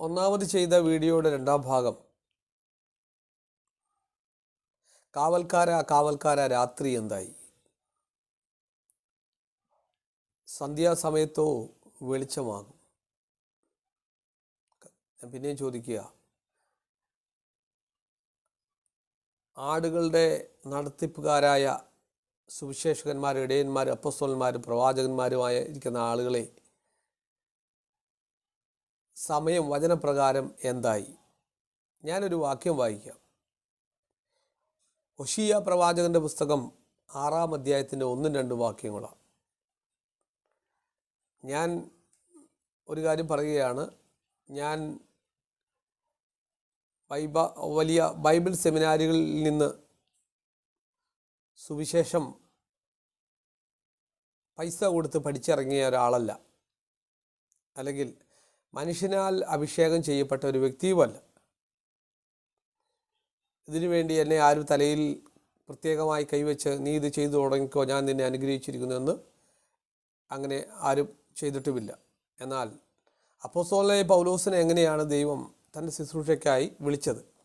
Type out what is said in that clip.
ഒന്നാമത് ചെയ്ത വീഡിയോയുടെ രണ്ടാം ഭാഗം. കാവൽക്കാര കാവൽക്കാര രാത്രി എന്തായി? സന്ധ്യാസമയത്തോ വെളിച്ചമാകും? ഞാൻ പിന്നെയും ചോദിക്കുക. ആടുകളുടെ നടത്തിപ്പുകാരായ സുവിശേഷകന്മാർ ഇടയന്മാർ അപ്പസ്തോലന്മാർ പ്രവാചകന്മാരുമായ ഇരിക്കുന്ന ആളുകളെ സമയം വചനപ്രകാരം എന്തായി? ഞാനൊരു വാക്യം വായിക്കാം. ഒഷിയ പ്രവാചകന്റെ പുസ്തകം ആറാം അധ്യായത്തിന്റെ ഒന്നും രണ്ടും വാക്യങ്ങളാണ്. ഞാൻ ഒരു കാര്യം പറയുകയാണ്. ഞാൻ ബൈബ വലിയ ബൈബിൾ സെമിനാരികളിൽ നിന്ന് സുവിശേഷം പൈസ കൊടുത്ത് പഠിച്ചിറങ്ങിയ ഒരാളല്ല. അല്ലെങ്കിൽ മനുഷ്യനാൽ അഭിഷേകം ചെയ്യപ്പെട്ട ഒരു വ്യക്തിയുമല്ല. ഇതിനു വേണ്ടി എന്നെ ആരും തലയിൽ പ്രത്യേകമായി കൈവച്ച് നീ ഇത് ചെയ്തു തുടങ്ങിക്കോ ഞാൻ നിന്നെ അനുഗ്രഹിച്ചിരിക്കുന്നുവെന്ന് അങ്ങനെ ആരും ചെയ്തിട്ടുമില്ല. എന്നാൽ അപ്പോസ്തലനായ പൗലോസിനെ എങ്ങനെയാണ് ദൈവം തന്റെ ശുശ്രൂഷയ്ക്കായി വിളിച്ചത്?